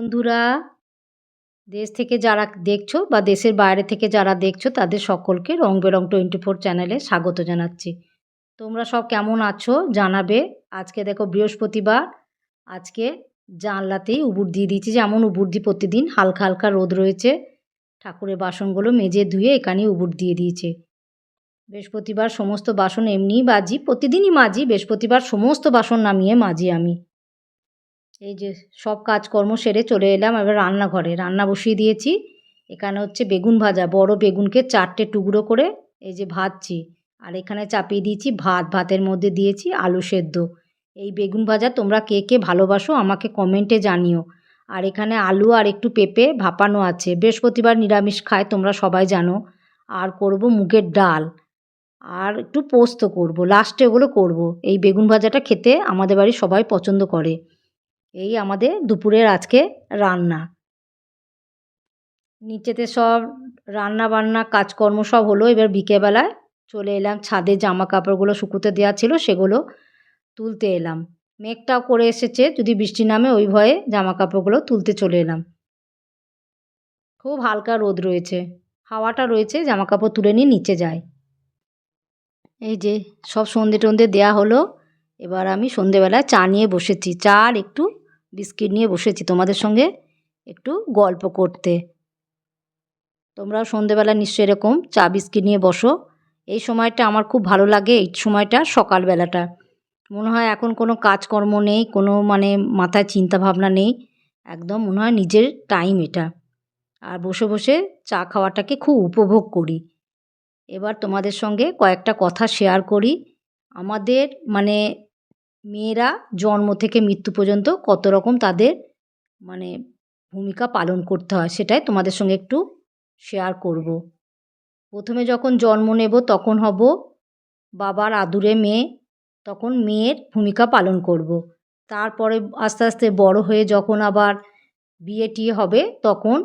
বন্ধুরা, দেশ থেকে যারা দেখছ বা দেশের বাইরে থেকে যারা দেখছ, তাদের সকলকে রং বেরং টোয়েন্টি ফোর চ্যানেলে স্বাগত জানাচ্ছি। তোমরা সব কেমন আছো জানাবে। আজকে দেখো বৃহস্পতিবার, আজকে জানলাতেই উবুর দিয়ে দিয়েছি। যেমন উবুর দিই প্রতিদিন হালকা হালকা রোদ রয়েছে, ঠাকুরের বাসনগুলো মেজে ধুয়ে এখানেই উবুর দিয়ে দিয়েছে। বৃহস্পতিবার সমস্ত বাসন এমনিই মাজি, প্রতিদিনই মাজি, বৃহস্পতিবার সমস্ত বাসন নামিয়ে মাজি আমি। এই যে সব কাজকর্ম সেরে চলে এলাম এবার রান্নাঘরে। রান্না বসিয়ে দিয়েছি। এখানে হচ্ছে বেগুন ভাজা। বড় বেগুনকে চারটে টুকরো করে এই যে ভাজছি। আর এখানে চাপিয়ে দিয়েছি ভাত। ভাতের মধ্যে দিয়েছি আলু সেদ্ধ। এই বেগুন ভাজা তোমরা কে কে ভালোবাসো আমাকে কমেন্টে জানিও। আর এখানে আলু আর একটু পেঁপে ভাপানো আছে। বৃহস্পতিবার নিরামিষ খায়, তোমরা সবাই জানো। আর করব মুগের ডাল। আর একটু পোস্ত করব। লাস্টে ওগুলো করব। এই বেগুন ভাজাটা খেতে আমাদের বাড়ির সবাই পছন্দ করে। এই আমাদের দুপুরের আজকে রান্না। নিচেতে সব রান্না বান্না, কাজকর্ম সব হলো। এবার বিকেলবেলায় চলে এলাম, ছাদে জামা কাপড়গুলো শুকোতে দেওয়া ছিল, সেগুলো তুলতে এলাম। মেঘটাও করে এসেছে, যদি বৃষ্টি নামে ওই ভয়ে জামা কাপড়গুলো তুলতে চলে এলাম। খুব হালকা রোদ রয়েছে, হাওয়াটা রয়েছে জামা কাপড় তুলে নিয়ে নিচে যায় এই যে সব সন্ধে টন্ধে দেওয়া হলো, এবার আমি সন্ধেবেলায় চা নিয়ে বসেছি। চা আর একটু বিস্কিট নিয়ে বসেছি তোমাদের সঙ্গে একটু গল্প করতে। তোমরাও সন্ধেবেলা নিশ্চয়ই এরকম চা বিস্কিট নিয়ে বসো। এই সময়টা আমার খুব ভালো লাগে, এই সময়টা সকালবেলাটা। মনে হয় এখন কোনো কাজকর্ম নেই, কোনো মানে মাথায় চিন্তা ভাবনা নেই, একদম মনে হয় নিজের টাইম এটা। আর বসে বসে চা খাওয়াটাকে খুব উপভোগ করি। এবার তোমাদের সঙ্গে কয়েকটা কথা শেয়ার করি। আমাদের মানে মেয়েরা জন্ম থেকে মৃত্যু পর্যন্ত কত রকম তাদের মানে ভূমিকা পালন করতে হয় সেটাই তোমাদের সঙ্গে একটু শেয়ার করব। প্রথমে যখন জন্ম নেব তখন হব বাবার আদুরে মেয়ে, তখন মেয়ের ভূমিকা পালন করব। তারপরে আস্তে আস্তে বড় হয়ে যখন আবার বিয়ে টিয়ে হবে তখন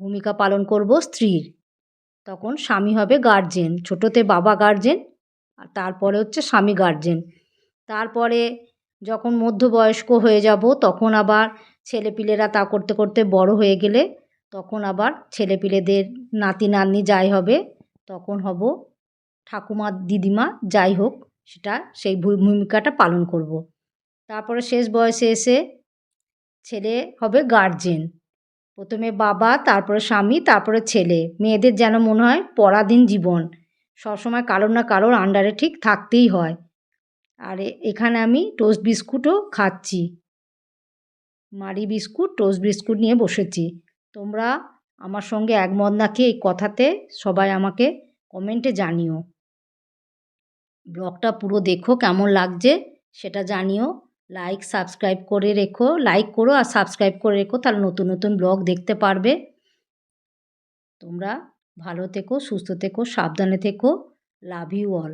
ভূমিকা পালন করব স্ত্রীর। তখন স্বামী হবে গার্জেন ছোটোতে বাবা গার্জেন আর তারপরে হচ্ছে স্বামী গার্জেন তারপরে যখন মধ্যবয়স্ক হয়ে যাব, তখন আবার ছেলেপিলেরা তা করতে করতে বড় হয়ে গেলে তখন আবার ছেলেপিলেদের নাতি নাতনি যাই হবে, তখন হব ঠাকুমা দিদিমা, যাই হোক, সেটা সেই ভূমিকাটা পালন করব। তারপরে শেষ বয়সে এসে ছেলে হবে গার্জেন প্রথমে বাবা, তারপরে স্বামী, তারপরে ছেলে। মেয়েদের যেন মনে হয় পরাধীন জীবন। সবসময় কারোর না কারোর আন্ডারে ঠিক থাকতেই হয়। আর এখানে আমি টোস্ট বিস্কুটও খাচ্ছি। মারি বিস্কুট টোস্ট বিস্কুট নিয়ে বসেছি। তোমরা আমার সঙ্গে একমত নাকি এই কথাতে? সবাই আমাকে কমেন্টে জানিও। ব্লগটা পুরো দেখো, কেমন লাগছে সেটা জানিও। লাইক সাবস্ক্রাইব করে রেখো। লাইক করো আর সাবস্ক্রাইব করে রেখো, তাহলে নতুন নতুন ব্লগ দেখতে পারবে। তোমরা ভালো থেকো, সুস্থ থেকো, সাবধানে থেকো। Love you all